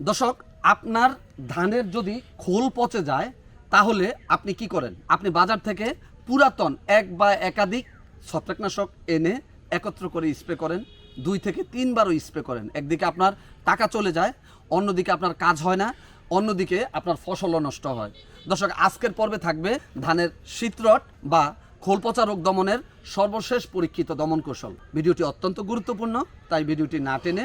দর্শক, আপনার ধানের যদি খোল পচে যায়, তাহলে আপনি কি করেন? আপনি বাজার থেকে পুরাতন এক বা একাধিক ছত্রাকনাশক এনে একত্র করে স্প্রে করেন, দুই থেকে তিনবারও স্প্রে করেন। একদিকে আপনার টাকা চলে যায়, অন্যদিকে আপনার কাজ হয় না, অন্যদিকে আপনার ফসলও নষ্ট হয়। দর্শক, আজকের পর্বে থাকবে ধানের শীতরট বা খোলপচা রোগ দমনের সর্বশেষ পরীক্ষিত দমন কৌশল। ভিডিওটি অত্যন্ত গুরুত্বপূর্ণ, তাই ভিডিওটি না টেনে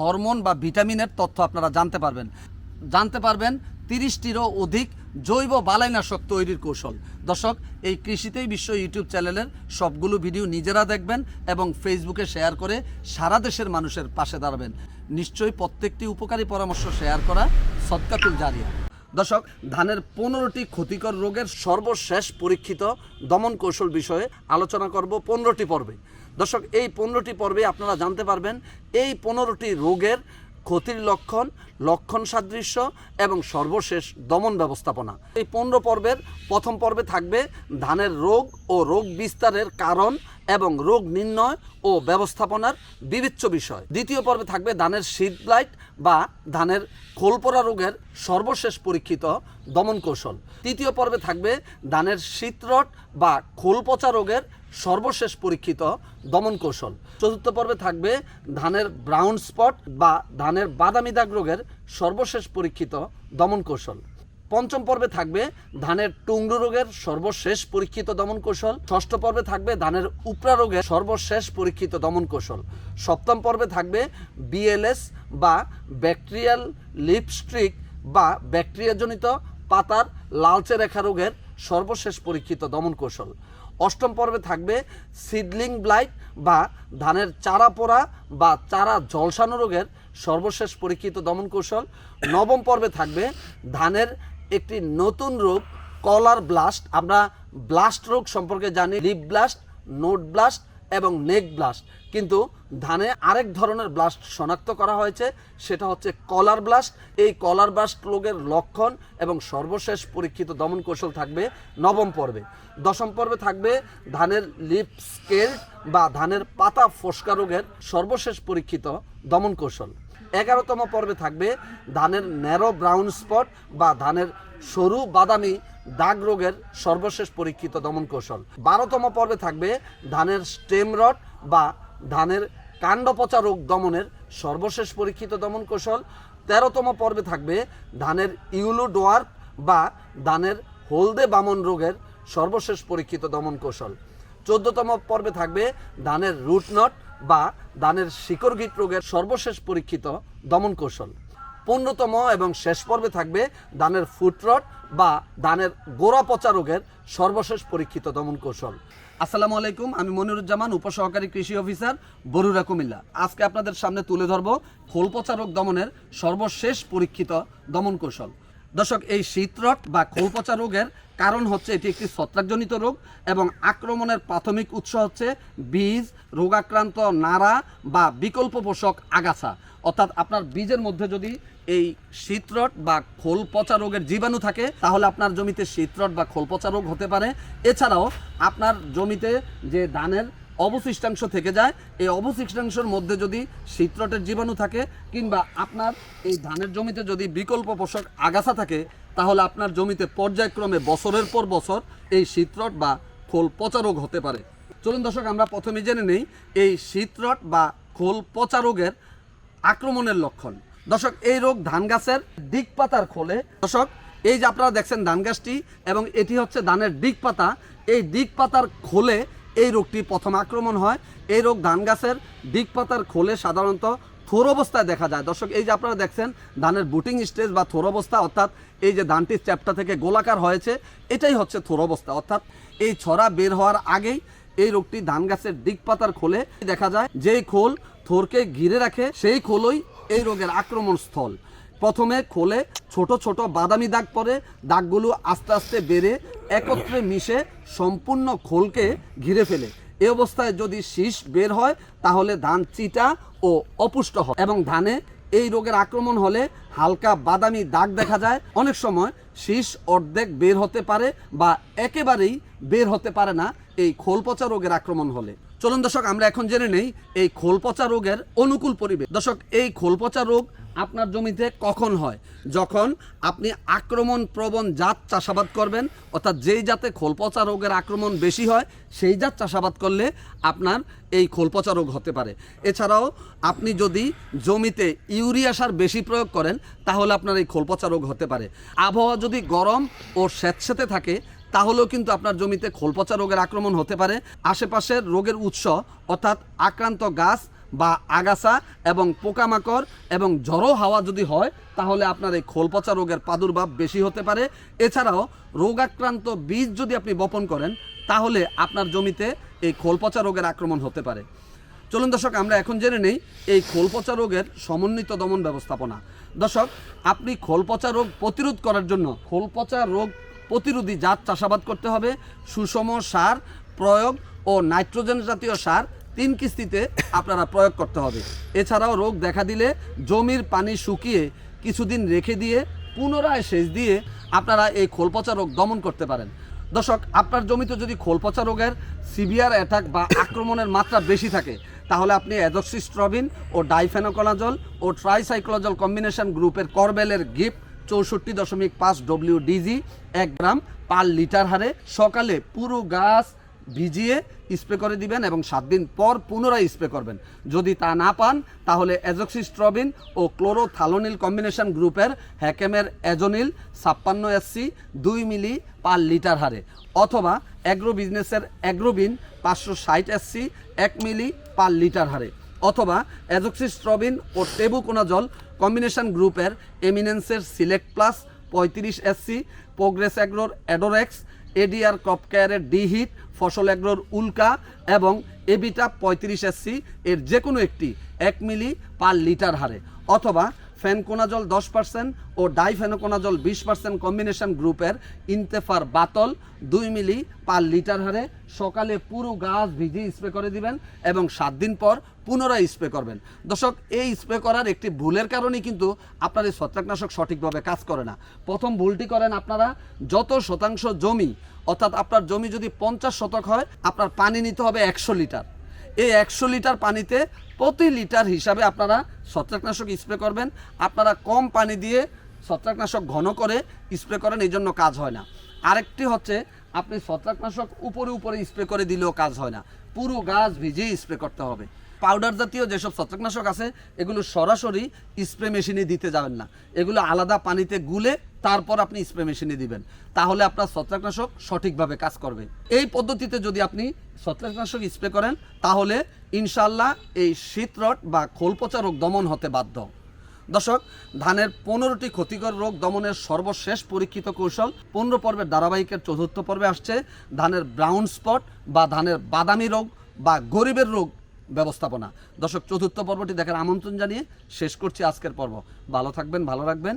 হরমোন বা ভিটামিনের তথ্য আপনারা জানতে পারবেন। জানতে পারবেন তিরিশটিরও অধিক জৈব বালাইনাশক তৈরির কৌশল। দর্শক, এই কৃষিতেই বিশ্ব ইউটিউব চ্যানেলের সবগুলো ভিডিও নিজেরা দেখবেন এবং ফেসবুকে শেয়ার করে সারা দেশের মানুষের পাশে দাঁড়াবেন। নিশ্চয়ই প্রত্যেকটি উপকারী পরামর্শ শেয়ার করা সৎকাতুল জারিয়া। দর্শক, ধানের পনেরোটি ক্ষতিকর রোগের সর্বশেষ পরীক্ষিত দমন কৌশল বিষয়ে আলোচনা করব পনেরোটি পর্বে। দর্শক, এই পনেরোটি পর্বে আপনারা জানতে পারবেন, এই পনেরোটি রোগের ক্ষতির লক্ষণ লক্ষণ সাদৃশ্য এবং সর্বশেষ দমন ব্যবস্থাপনা। এই পনেরো পর্বের প্রথম পর্বে থাকবে ধানের রোগ ও রোগ বিস্তারের কারণ এবং রোগ নির্ণয় ও ব্যবস্থাপনার বিবেচ্য বিষয়। দ্বিতীয় পর্বে থাকবে ধানের শীত ব্লাইট বা ধানের খোলপোড়া রোগের সর্বশেষ পরীক্ষিত দমন কৌশল। তৃতীয় পর্বে থাকবে ধানের শীতরট বা খোলপচা রোগের সর্বশেষ পরীক্ষিত দমন কৌশল। চতুর্থ পর্বে থাকবে ধানের ব্রাউন স্পট বা ধানের বাদামি দাগ রোগের সর্বশেষ পরীক্ষিত দমন কৌশল। পঞ্চম পর্বে থাকবে ধানের টুংরু রোগের সর্বশেষ পরীক্ষিত দমন কৌশল। ষষ্ঠ পর্বে থাকবে ধানের উপরা রোগের সর্বশেষ পরীক্ষিত দমন কৌশল। সপ্তম পর্বে থাকবে বিএলএস বা ব্যাকটেরিয়াল লিপস্ট্রিক বা ব্যাকটেরিয়াজনিত পাতার লালচে রেখা রোগের সর্বশেষ পরীক্ষিত দমন কৌশল। অষ্টম পর্বে থাকবে সিডলিং ব্লাইট বা ধানের চারা পোড়া বা চারা ঝলসানো রোগের সর্বশেষ পরীক্ষিত দমন কৌশল। নবম পর্বে থাকবে ধানের একটি নতুন রোগ কলার ব্লাস্ট। আমরা ব্লাস্ট রোগ সম্পর্কে জানি, লিপ ব্লাস্ট, নোট ব্লাস্ট এবং নেক ব্লাস্ট। কিন্তু ধানে আরেক ধরনের ব্লাস্ট শনাক্ত করা হয়েছে, সেটা হচ্ছে কলার ব্লাস্ট। এই কলার ব্লাস্ট রোগের লক্ষণ এবং সর্বশেষ পরীক্ষিত দমন কৌশল থাকবে নবম পর্বে। দশম পর্বে থাকবে ধানের লিপ স্কেল বা ধানের পাতা ফসকা রোগের সর্বশেষ পরীক্ষিত দমন কৌশল। এগারোতম পর্বে থাকবে ধানের ন্যারো ব্রাউন স্পট বা ধানের সরু বাদামি দাগ রোগের সর্বশেষ পরীক্ষিত দমন কৌশল। বারোতম পর্বে থাকবে ধানের স্টেম রড বা ধানের কাণ্ড পচা রোগ দমনের সর্বশেষ পরীক্ষিত দমন কৌশল। তেরোতম পর্বে থাকবে ধানের ইউলো ডোয়ার বা ধানের হলদে বামন রোগের সর্বশেষ পরীক্ষিত দমন কৌশল। চোদ্দতম পর্বে থাকবে ধানের রুটনট বা ধানের শিকড়গিট রোগের সর্বশেষ পরীক্ষিত দমন কৌশল। পনেরোতম এবং শেষ পর্বে থাকবে দানের ফুটরট বা দানের গোড়া পচা রোগের সর্বশেষ পরীক্ষিত দমন কৌশল। আসসালামু আলাইকুম, আমি মনিরুজ্জামান, উপসহকারী কৃষি অফিসার বরুরা কুমিল্লা। আজকে আপনাদের সামনে তুলে ধরব খোল পচা রোগ দমনের সর্বশেষ পরীক্ষিত দমন কৌশল। দর্শক, এই শীতরট বা খোলপচা রোগের কারণ হচ্ছে এটি একটি ছত্রাকজনিত রোগ এবং আক্রমণের প্রাথমিক উৎস হচ্ছে বীজ, রোগাক্রান্ত নাড়া বা বিকল্প পোষক আগাছা। অর্থাৎ আপনার বীজের মধ্যে যদি এই শীতরট বা খোল পচা রোগের জীবাণু থাকে, তাহলে আপনার জমিতে শীতরট বা খোল পচা রোগ হতে পারে। এছাড়াও আপনার জমিতে যে ধানের অবশিষ্টাংশ থেকে যায়। এই অবশিষ্টাংশের মধ্যে যদি শীতরটের জীবাণু থাকে কিংবা আপনার এই ধানের জমিতে যদি বিকল্প পোষক আগাছা থাকে, তাহলে আপনার জমিতে পর্যায়ক্রমে বছরের পর বছর এই শীতরট বা খোল পচা রোগ হতে পারে। চলুন দর্শক, আমরা প্রথমে জেনে নেই এই শীতরট বা খোল পচা রোগের আক্রমণের লক্ষণ। দর্শক, এই রোগ ধান গাছের দিক পাতার খোলে। দর্শক, এই যে আপনারা দেখছেন ধান গাছটি এবং এটি হচ্ছে ধানের দিক পাতা। এই দিক পাতার খোলে এই রোগটি প্রথম আক্রমণ হয়। এই রোগ ধান গাছের দিক পাতার খোলে সাধারণত থোর অবস্থায় দেখা যায়। দর্শক, এই যে আপনারা দেখছেন, ধানের বুটিং স্টেজ বা থোর অবস্থা, অর্থাৎ এই যে ধানটির চ্যাপটা থেকে গোলাকার হয়েছে, এটাই হচ্ছে থোর অবস্থা। অর্থাৎ এই ছড়া বের হওয়ার আগেই এই রোগটি ধান গাছের দিক পাতার খোলে দেখা যায়, যেই খোল থোরকে ঘিরে রাখে, সেই খোলই এই রোগের আক্রমণ স্থল প্রথমে খোলে ছোট ছোট বাদামি দাগ পরে দাগগুলো আস্তে আস্তে বেড়ে একত্রে মিশে সম্পূর্ণ খোলকে ঘিরে ফেলে। এ অবস্থায় যদি শীষ বের হয়, তাহলে ধান চিটা ও অপুষ্ট হয় এবং ধানে এই রোগের আক্রমণ হলে হালকা বাদামি দাগ দেখা যায়। অনেক সময় শীষ অর্ধেক বের হতে পারে বা একেবারেই বের হতে পারে না এই খোলপচা রোগের আক্রমণ হলে। চলুন দর্শক, আমরা এখন জেনে নেই এই খোল পচা রোগের অনুকূল পরিবেশ। দর্শক, এই খোল পচা রোগ আপনার জমিতে কখন হয়? যখন আপনি আক্রমণ প্রবণ জাত চাষাবাদ করবেন, অর্থাৎ যেই জাতে খোলপচা রোগের আক্রমণ বেশি হয়, সেই জাত চাষাবাদ করলে আপনার এই খোলপচা রোগ হতে পারে। এছাড়াও, আপনি যদি জমিতে ইউরিয়া সার বেশি প্রয়োগ করেন, তাহলে আপনার এই খোলপচা রোগ হতে পারে। আবহাওয়া যদি গরম ও স্যাঁতস্যাঁতে থাকে তাহলেও কিন্তু আপনার জমিতে খোলপচা রোগের আক্রমণ হতে পারে। আশেপাশের রোগের উৎস অর্থাৎ আক্রান্ত গাছ বা আগাছা এবং পোকামাকড় এবং ঝড়ো হাওয়া যদি হয়, তাহলে আপনার এই খোলপচা রোগের প্রাদুর্ভাব বেশি হতে পারে। এছাড়াও রোগাক্রান্ত বীজ যদি আপনি বপন করেন, তাহলে আপনার জমিতে এই খোলপচা রোগের আক্রমণ হতে পারে। চলুন দর্শক, আমরা এখন জেনে নেই এই খোলপচা রোগের সমন্বিত দমন ব্যবস্থাপনা। দর্শক, আপনি খোলপচা রোগ প্রতিরোধ করার জন্য খোলপচা রোগ প্রতিরোধী জাত চাষাবাদ করতে হবে, সুষম সার প্রয়োগ ও নাইট্রোজেন জাতীয় সার তিন কিস্তিতে আপনারা প্রয়োগ করতে হবে। এছাড়াও রোগ দেখা দিলে জমির পানি শুকিয়ে কিছুদিন রেখে দিয়ে, পুনরায় সেচ দিয়ে আপনারা এই খোলপচা রোগ দমন করতে পারেন। দর্শক, আপনার জমিতে যদি খোলপচা রোগের সিভিয়ার অ্যাটাক বা আক্রমণের মাত্রা বেশি থাকে, তাহলে আপনি অ্যাডক্সিস্ট্রবিন ও ডাইফেনোকোলাজল ও ট্রাইসাইক্লোজল কম্বিনেশন গ্রুপের করবেলের গিফট চৌষট্টি দশমিক পাঁচ ডব্লিউ ডিজি এক গ্রাম পার লিটার হারে। সকালে পুরো গাছ ভিজিয়ে স্প্রে করে দিবেন এবং সাত দিন পর পুনরায় স্প্রে করবেন। যদি তা না পান, তাহলে অ্যাজক্সিস্ট্রবিন ও ক্লোরোথালোনিল কম্বিনেশন গ্রুপের হ্যাকেমের অ্যাজোনিল ছাপ্পান্ন এসসি দুই মিলি পার লিটার হারে অথবা অ্যাগ্রো বিজনেসের অ্যাগ্রোবিন পাঁচশো ষাট এসসি এক মিলি পার লিটার হারে। অথবা অ্যাজক্সিস্ট্রবিন ও টেবুকোনাজল কম্বিনেশন গ্রুপের এমিনেন্সের সিলেক্ট প্লাস পঁয়ত্রিশ এসসি, প্রোগ্রেস অ্যাগ্রোর অ্যাডোরেক্স, এডিআর ক্রপ কেয়ারের ডিহিট ফসল অ্যাগ্রোর উল্কা এবং এবিটা পঁয়ত্রিশ এসসি এর যে কোনো একটি এক মিলি পার লিটার হারে অথবা ফেনকোনাজল দশ পার্সেন্ট ও ডাইফেনোকোনাজল বিশ পার্সেন্ট কম্বিনেশন গ্রুপের ইনতেফার বাতল দুই মিলি পার লিটার হারে সকালে পুরো গাছ ভিজিয়ে স্প্রে করে দিবেন এবং সাত দিন পর পুনরায় স্প্রে করবেন। দর্শক, এই স্প্রে করার একটি ভুলের কারণেই কিন্তু আপনার এই ছত্রাকনাশক সঠিকভাবে কাজ করে না। প্রথম ভুলটি করেন আপনারা, যত শতাংশ জমি, অর্থাৎ আপনার জমি যদি পঞ্চাশ শতক হয়, আপনার পানি নিতে হবে একশো লিটার। এই একশো লিটার পানিতে প্রতি লিটার হিসাবে আপনারা ছত্রাকনাশক স্প্রে করবেন। আপনারা কম পানি দিয়ে ছত্রাকনাশক ঘন করে স্প্রে করেন, এই জন্য কাজ হয় না। আরেকটি হচ্ছে, আপনি ছত্রাকনাশক উপরে উপরে স্প্রে করে দিলেও কাজ হয় না। পুরো গাছ ভিজিয়ে স্প্রে করতে হবে। পাউডার জাতীয় যেসব ছত্রাকনাশক আছে, এগুলো সরাসরি স্প্রে মেশিনে দিতে যাবেন না। এগুলো আলাদা পানিতে গুলে তারপর আপনি স্প্রে মেশিনে দিবেন। তাহলে আপনার ছত্রাকনাশক সঠিকভাবে কাজ করবে। এই পদ্ধতিতে যদি আপনি ছত্রাকনাশক স্প্রে করেন, তাহলে ইনশাল্লাহ এই শীতরট বা খোলপচা রোগ দমন হতে বাধ্য। দর্শক, ধানের পনেরোটি ক্ষতিকর রোগ দমনের সর্বশেষ পরীক্ষিত কৌশল পনেরো পর্বের ধারাবাহিকের চতুর্থ পর্বে আসছে। ধানের ব্রাউন স্পট বা ধানের বাদামি রোগ বা গরিবের রোগ ব্যবস্থাপনা। দর্শক, চতুর্থ পর্বটি দেখার আমন্ত্রণ জানিয়ে শেষ করছি আজকের পর্ব। ভালো থাকবেন, ভালো রাখবেন।